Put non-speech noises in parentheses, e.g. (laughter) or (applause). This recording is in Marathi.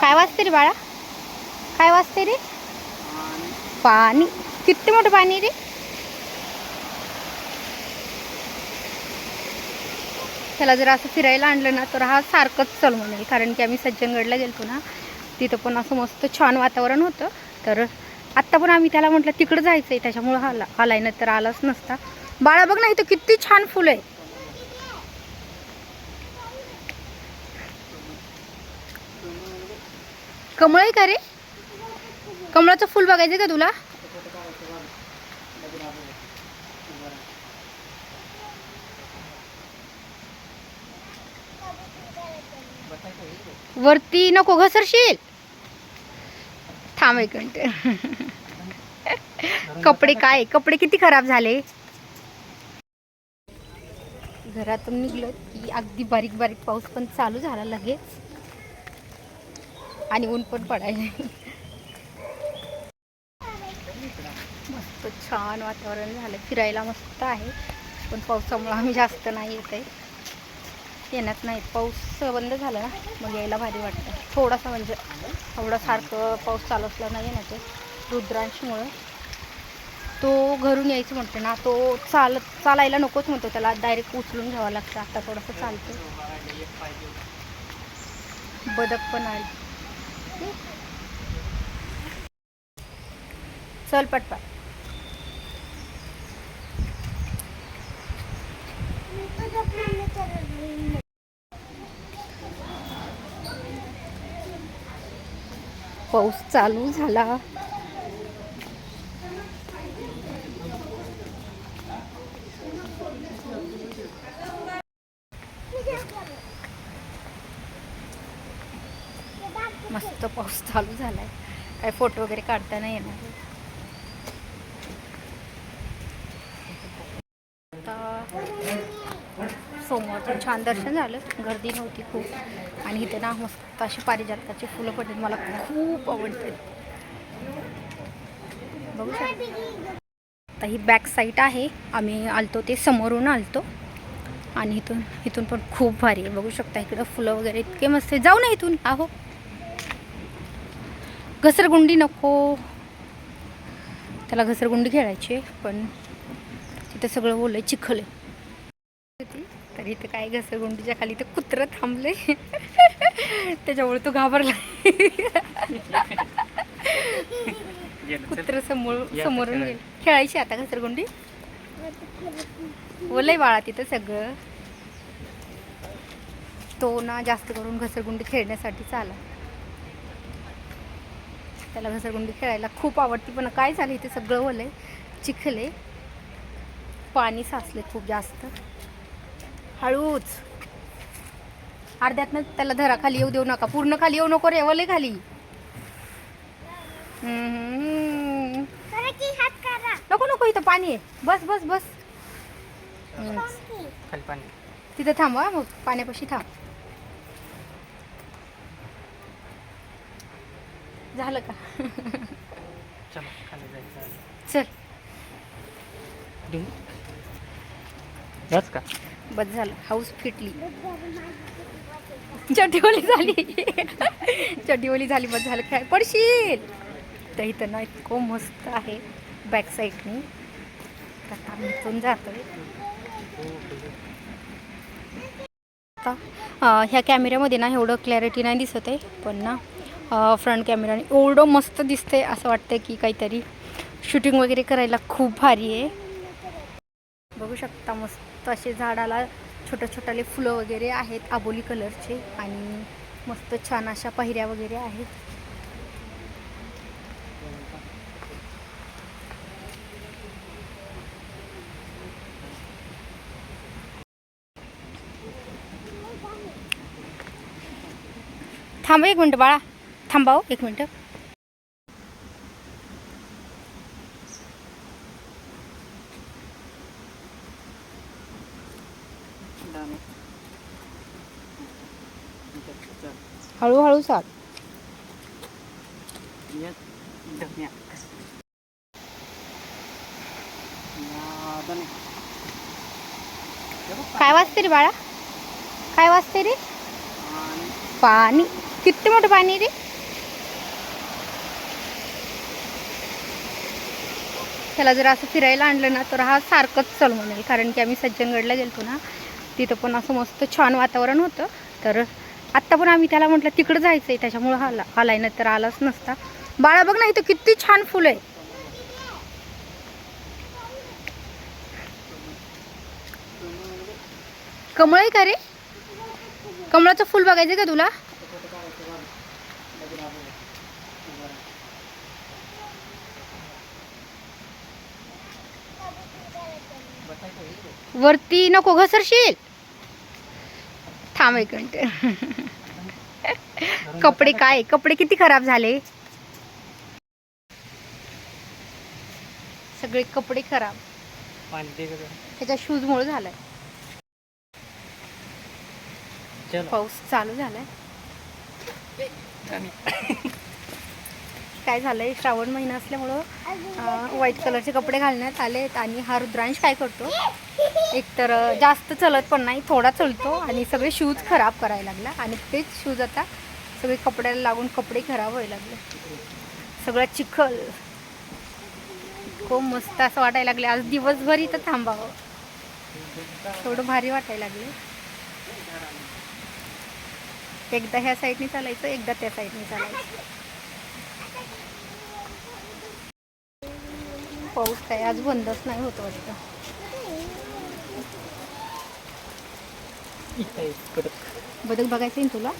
काय वाजते रे बाळा? काय वाजते रे? पाणी. किती मोठं पाणी रे? त्याला जर असं फिरायला आणलं ना तर हा सारखंच चल म्हणेल. कारण की आम्ही सज्जनगडला गेलतो ना तिथं पण असं मस्त छान वातावरण होतं. तर आत्ता पण आम्ही त्याला म्हटलं तिकडं जायचं आहे त्याच्यामुळं आला आलाय ना तर आलाच नसता. बाळा बघ ना इथं किती छान फुलं आहे. कमळ आहे का रे? कमळाचं फुल बघायचं का तुला? वरती नको घसरशील. थांब एक मिनिट. कपडे काय? कपडे किती खराब झाले? घरातून निघलो की अगदी बारीक बारीक पाऊस पण चालू झाला लगेच. आणि ऊन पण पडायला. मस्त छान वातावरण झालं. फिरायला मस्त आहे. पण पावसामुळं आम्ही जास्त नाही येत आहे. येण्यात नाहीत पाऊस बंद झाला ना मग यायला भारी वाटतं. थोडासा म्हणजे एवढा सारखं पाऊस चालू असला नाही येण्याचं ते रुद्रांशमुळं. तो घरून यायचं म्हणतो ना तो चालत चालायला नकोच म्हणतो त्याला. डायरेक्ट उचलून घ्यावं लागतं. आता थोडंसं चालतं बदक पण आली. चल पटपट. पाऊस चालू झाला. मस्त पाऊस चालू झाला आहे काय फोटो वगैरे काढता नाही येणार. आता सोमवारचं छान दर्शन झालं. गर्दी नव्हती खूप. आणि इथे ना मस्त अशी पारिजातकाची फुलं पडली मला खूप आवडतात बघू शकता. आता ही बॅक साईड आहे. आम्ही आलतो ते समोरून आलतो. आणि इथून इथून पण खूप भारी आहे. बघू शकता इकडं फुलं वगैरे इतके मस्त आहे. जाऊ ना इथून. आहो. घसरगुंडी नको. त्याला घसरगुंडी खेळायची पण तिथं सगळं ओलं आहे, चिखल आहे. तर इथं काय घसरगुंडीच्या खाली ते कुत्रं थांबले त्याच्यामुळे तो घाबरला कुत्र समोर समोरून गेलं. खेळायची आता घसरगुंडी? ओलंय बाळा तिथं सगळं. तो ना जास्त करून घसरगुंडी खेळण्यासाठीच आला त्याला घसरगुंडी खेळायला खूप आवडती पण काय झालं इथे सगळं ओलंय चिखले पाणी साचले खूप जास्त. हळूच. अर्ध्यातनं त्याला धरा खाली येऊ देऊ नका पूर्ण खाली येऊ नको रे ओले खाली. हम्म. नको नको इथं पाणी आहे. बस बस बस. हम्म. खाली पाणी. तिथं थांबवा मग पाण्यापाशी थांब. झालं का? चला का? बस झालं. हाऊस फिटली. चटीवली झाली. चटीवली झाली बस झालं. काय? पडशील. तर इथं ना इतकं मस्त आहे बॅक साईडनी आता इथून जातोय. आता ह्या कॅमेऱ्यामध्ये ना एवढं क्लॅरिटी नाही दिसत आहे पण ना फ्रंट कॅमेराने एवढं मस्त दिसतंय असं वाटतंय की काहीतरी शूटिंग वगैरे करायला खूप भारी आहे. बघू शकता मस्त असे झाडाला छोट्या छोट्याले फुलं वगैरे आहेत आबोली कलरचे आणि मस्त छान अशा पायऱ्या वगैरे आहेत. थांब एक मिनटं बाळा. थांबाव एक मिनटं. हळूहळू चाल. काय वाजते रे बाळा? काय वाजते रे? पाणी. किती मोठं पाणी रे? त्याला जर असं फिरायला आणलं ना तर हा सारखंच चल म्हणेल. कारण की आम्ही सज्जनगडला गेलतो ना तिथं पण असं मस्त छान वातावरण होतं. तर आत्ता पण आम्ही त्याला म्हटलं तिकडं जायचं आहे त्याच्यामुळं आला. आलाय ना तर आलाच नसता. बाळा बघ ना इथं किती छान फुलं आहे. कमळ आहे का रे? कमळाचं फुल बघायचं का तुला? वरती नको घसरशील. थांब एक मिनिट. (laughs) कपडे काय? कपडे किती खराब झाले? सगळे कपडे खराब. त्याच्या शूजमुळे झालाय. चलो. पाऊस चालू झालाय. काय काय झालंय? श्रावण महिना असल्यामुळं व्हाईट कलरचे कपडे घालण्यात आलेत आणि हा रुद्रांश काय करतो? एकतर जास्त चलत पण नाही थोडा चलतो आणि सगळे शूज खराब करायला लागला आणि तेच शूज आता सगळे कपड्याला लागून कपडे खराब व्हायला लागले. सगळं चिखल. खूप मस्त असं वाटायला लागले. आज दिवसभर इथं थांबावं. थोडं भारी वाटायला लागले. एकदा ह्या साईडने चालायचं एकदा त्या साईडने चालायचं. पाऊस काय आज बंदच नाही होत वाटतं. बदक बघायचं आहे तुला?